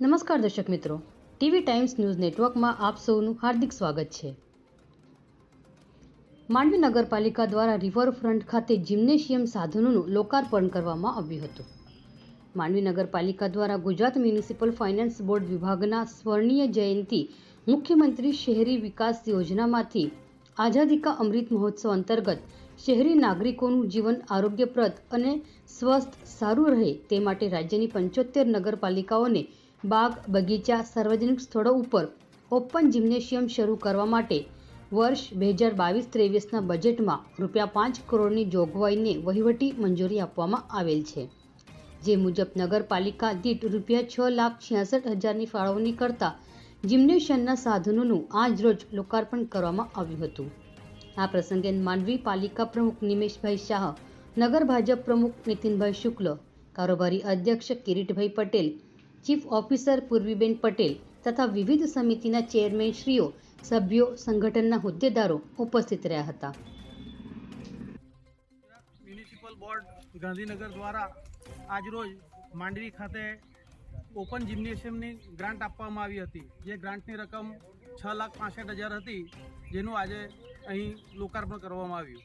નમસ્કાર દર્શક મિત્રો. ટીવી ટાઈમ્સ ન્યૂઝ નેટવર્કમાં આપ સૌનું હાર્દિક સ્વાગત છે. માંડવી નગરપાલિકા દ્વારા રિવરફ્રન્ટ ખાતે જિમ્નેશિયમ સાધનોનું લોકાર્પણ કરવામાં આવ્યું હતું. માંડવી નગરપાલિકા દ્વારા ગુજરાત મ્યુનિસિપલ ફાઇનાન્સ બોર્ડ વિભાગના સ્વર્ણિય જયંતિ મુખ્યમંત્રી શહેરી વિકાસ યોજનામાંથી આઝાદી કા અમૃત મહોત્સવ અંતર્ગત શહેરી નાગરિકોનું જીવન આરોગ્યપ્રદ અને સ્વસ્થ સારું રહે તે માટે રાજ્યની પંચોતેર નગરપાલિકાઓને બાગ બગીચા સાર્વજનિક સ્થળો ઉપર ઓપન જિમ્નેશિયમ શરૂ કરવા માટે વર્ષ બે હજાર બાવીસ ત્રેવીસના બજેટમાં રૂપિયા પાંચ કરોડની જોગવાઈને વહીવટી મંજૂરી આપવામાં આવેલ છે. જે મુજબ નગરપાલિકા દીઠ રૂપિયા છ લાખ છ્યાસઠ હજારની ફાળવણી કરતા જિમ્નેશિયમના સાધનોનું આજ રોજ લોકાર્પણ કરવામાં આવ્યું હતું. આ પ્રસંગે માંડવી પાલિકા પ્રમુખ નિમેશભાઈ શાહ, નગર ભાજપ પ્રમુખ નીતિનભાઈ શુક્લ, કારોબારી અધ્યક્ષ કિરીટભાઈ પટેલ ચીફ ઓફિસર પૂર્વીબેન પટેલ તથા વિવિધ સમિતિના ચેરમેન શ્રીઓ, સભ્યો, સંગઠનના હોદ્દેદારો ઉપસ્થિત રહ્યા હતા. મ્યુનિસિપલ બોર્ડ ગાંધીનગર દ્વારા આજરોજ માંડવી ખાતે ઓપન જિમ્નેશિયમની ગ્રાન્ટ આપવામાં આવી હતી, જે ગ્રાન્ટની રકમ છ લાખ પાસઠ હજાર હતી, જેનું આજે અહીં લોકાર્પણ કરવામાં આવ્યું.